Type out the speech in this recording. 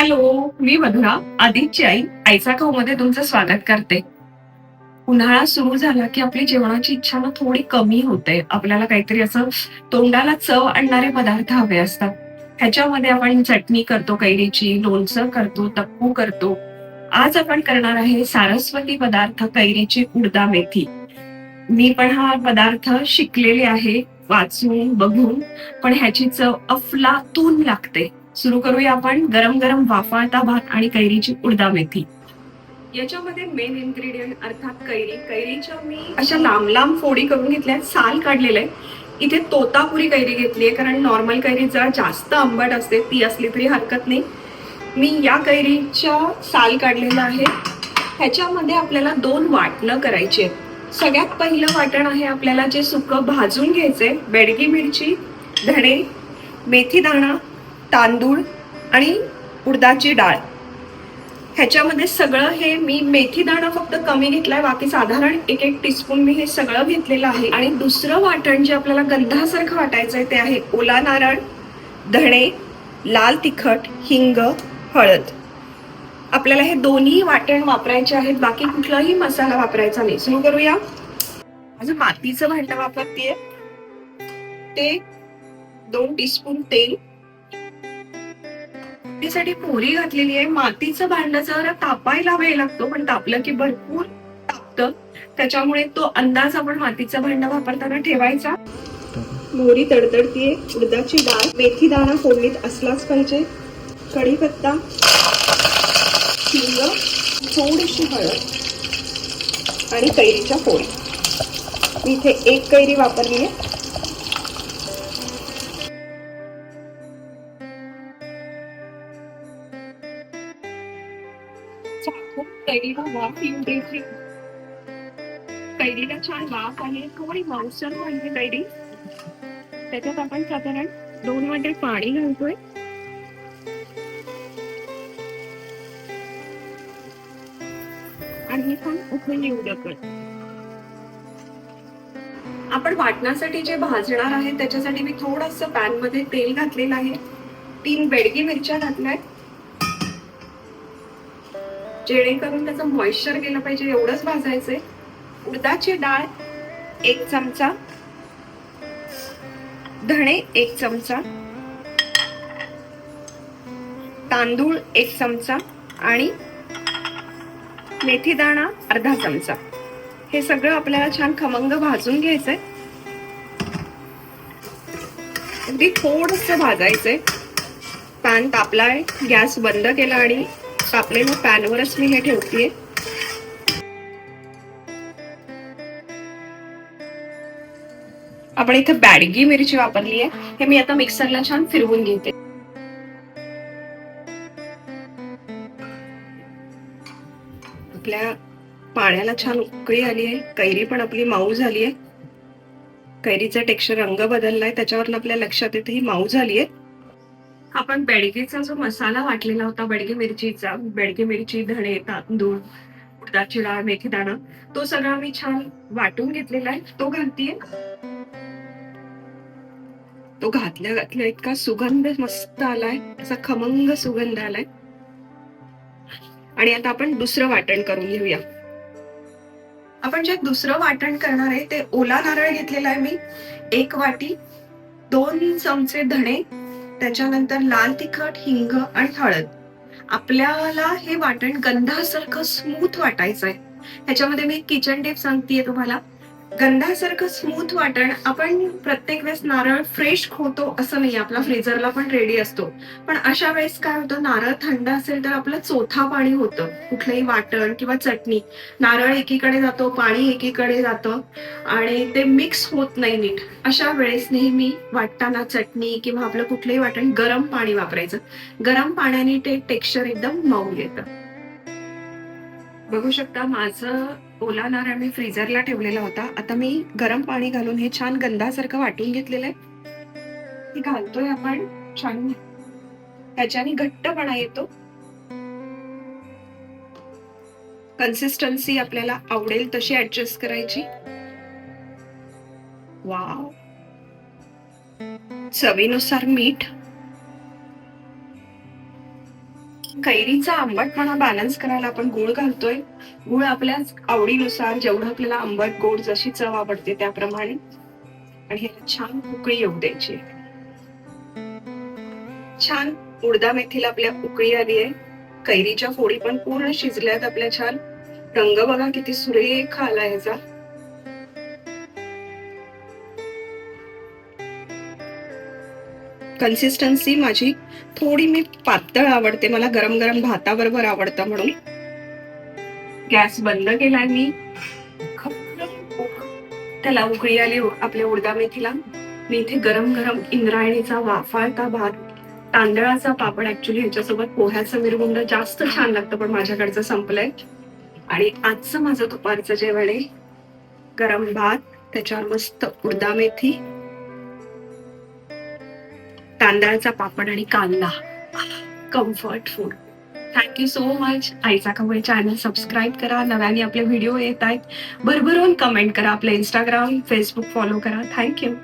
Hello मी मधुरा आदित्यची आई आईचा खाऊ मध्ये तुमचं स्वागत करते. उन्हाळा सुरू झाला की आपली जेवणाची इच्छा ना थोडी कमी होते. आपल्याला काहीतरी असं तोंडाला चव आणणारे पदार्थ हवे असतात. ह्याच्यामध्ये आपण चटणी करतो कैरीची लोणचं करतो तप्पू करतो. आज आपण करणार आहे सारस्वती पदार्थ कैरीची उडदा मेथी. मी पण हा पदार्थ शिकलेले आहे वाचून बघून पण ह्याची चव अफलातून लागते. सुरू करूया आपण. गरम गरम वाफाळता भात आणि कैरीची उडदा मेथी याच्यामध्ये मेन इन्ग्रेडियंट अर्थात कैरी. कैरीच्या मी अशा लांब लांब फोडी करून घेतल्या साल काढलेलं आहे. इथे तोतापुरी कैरी घेतली आहे कारण नॉर्मल कैरी जरा जास्त आंबट असते. ती असली तरी हरकत नाही. मी या कैरीच्या साल काढलेलं आहे. ह्याच्यामध्ये आपल्याला दोन वाटणं करायची आहेत. सगळ्यात पहिलं वाटण आहे आपल्याला जे सुकं भाजून घ्यायचंय. बेडगी मिरची धणे मेथी दाणा तांदूळ आणि उडदाची डाळ. ह्याच्यामध्ये सगळं हे मी मेथी दाणा फक्त कमी घेतलाय बाकी साधारण एक एक टीस्पून मी हे सगळं घेतलेलं आहे. आणि दुसरं वाटण जे आपल्याला गंधासारखं वाटायचं आहे ते आहे ओला नारळ धणे लाल तिखट हिंग हळद. आपल्याला हे दोन्ही वाटण वापरायचे आहेत बाकी कुठलाही मसाला वापरायचा नाही. सुरू करूया. माझं मातीचं भांडं वापरतेय. ते दोन टीस्पून तेल साठी पोरी घातलेली आहे. मातीचं भांडं जरा तापायला वेळ लागतो पण तापलं की भरपूर तापतं. त्याच्यामुळे तो अंदाज आपण मातीचं भांडं वापरताना ठेवायचा. मोरी तडतडतीये. उडदाची डाळ मेथी दाणा फोडणीत असलाच पाहिजे. कढीपत्ता हिंग थोडीशी हळद आणि कैरीच्या फोडी. मी इथे एक कैरी वापरली आहे चाकून कैरीला वाफ येऊ द्यायची कैरीला छान वाफ आहे थोडी मांसर म्हणजे कैरी त्याच्यात आपण साधारण दोन वाटे पाणी घालतोय आणि हे पण उकळून येऊ देतोय आपण वाटण्यासाठी जे भाजणार आहे त्याच्यासाठी मी थोडस पॅनमध्ये तेल घातलेलं आहे. तीन बेडगी मिरच्या घातल्या आहेत. जेणेकरून त्याचं मॉइश्चर गेलं पाहिजे एवढंच भाजायचंय. उडदाची डाळ एक चमचा. धणे एक चमचा. तांदूळ एक चमचा. आणि मेथी दाणा अर्धा चमचा. हे सगळं आपल्याला छान खमंग भाजून घ्यायचंय. अगदी थोडस भाजायचंय. पॅन तापलाय गॅस बंद केला आणि तापलेल्या पॅनवरच मी हे ठेवते आपण इथे बॅडगी मिरची वापरली आहे हे मी आता मिक्सरला छान फिरवून घेते. आपल्या पाण्याला छान उकळी आली आहे. कैरी पण आपली माऊ झाली आहे कैरीचा टेक्स्चर रंग बदललाय त्याच्यावरून आपल्या लक्षात येते ही माऊ झाली आहे आपण बेडगेचा जो मसाला वाटलेला होता बेडगे मिरचीचा बेडगे मिरची धणे तांदूळ उडदाची डाळ मेथी दाणा तो सगळा मी छान वाटून घेतलेला आहे. तो घालतीये. तो घातल्या घातल्या इतका सुगंध मस्त आलाय. असा खमंग सुगंध आलाय. आणि आता आपण दुसरं वाटण करून घेऊया. आपण जे दुसरं वाटण करणार आहे ते ओला नारळ घेतलेला आहे मी. एक वाटी दोन चमचे धणे त्याच्यानंतर लाल तिखट हिंग आणि हळद. आपल्याला हे वाटण गंधासारखं स्मूथ वाटायचं आहे ह्याच्यामध्ये मी किचन टिप सांगतेय तुम्हाला. गंधासारखं स्मूथ वाटण आपण प्रत्येक वेळेस नारळ फ्रेश होतो असं नाही आपला फ्रीजरला पण रेडी असतो. पण अशा वेळेस काय होतं नारळ थंड असेल तर आपलं चोथा पाणी होतं. कुठलंही वाटण किंवा चटणी नारळ एकीकडे जातो पाणी एकीकडे जातं आणि ते मिक्स होत नाही नीट. अशा वेळेस नेहमी वाटताना चटणी किंवा आपलं कुठलंही वाटण गरम पाणी वापरायचं. गरम पाण्याने ते टेक्स्चर एकदम मऊ येतं. बघू शकता माझं ओला नारळ मी फ्रीजरला ठेवलेला होता. आता मी गरम पाणी घालून हे छान गंधासारखं वाटून घेतलेलं आहे. हे घालतोय आपण छान. त्याच्याने घट्टपणा येतो. कन्सिस्टन्सी आपल्याला आवडेल तशी ऍडजस्ट करायची. वाव चवीनुसार मीठ कैरीचा आंबटपणा बॅलन्स करायला आपण गुळ घालतोय. गुळ आपल्या आवडीनुसार जेवढं आपल्याला आंबट गोड जशी चव आवडते त्याप्रमाणे. आणि ह्याला छान उकळी येऊ द्यायची. छान उडदा मेथीला आपल्या उकळी आली आहे. कैरीच्या फोडी पण पूर्ण शिजल्यात आपल्या छान. रंग बघा किती सुरेख आला ह्याचा. कन्सिस्टन्सी माझी थोडी मी पातळ आवडते. मला गरम गरम भाताबरोबर आवडतं म्हणून. गॅस बंद केलाय मी त्याला उकळी आली आपल्या उडदा मेथीला. मी इथे गरम गरम इंद्रायणीचा वाफाळता भात तांदळाचा पापड ऍक्च्युली ह्याच्यासोबत पोह्याचं मिरगुंड जास्त छान लागतं पण माझ्याकडचं संपलंय. आणि आजचं माझं दुपारचं जेवण आहे. गरम भात त्याच्यावर मस्त उडदा मेथी तांदळाचा पापड आणि कांदा. Comfort food thank you so much आईचा कमळ चॅनल सबस्क्राईब करा. नव्याने आपले व्हिडिओ येत आहेत. भरभरून कमेंट करा. आपलं इंस्टाग्राम फेसबुक फॉलो करा. Thank you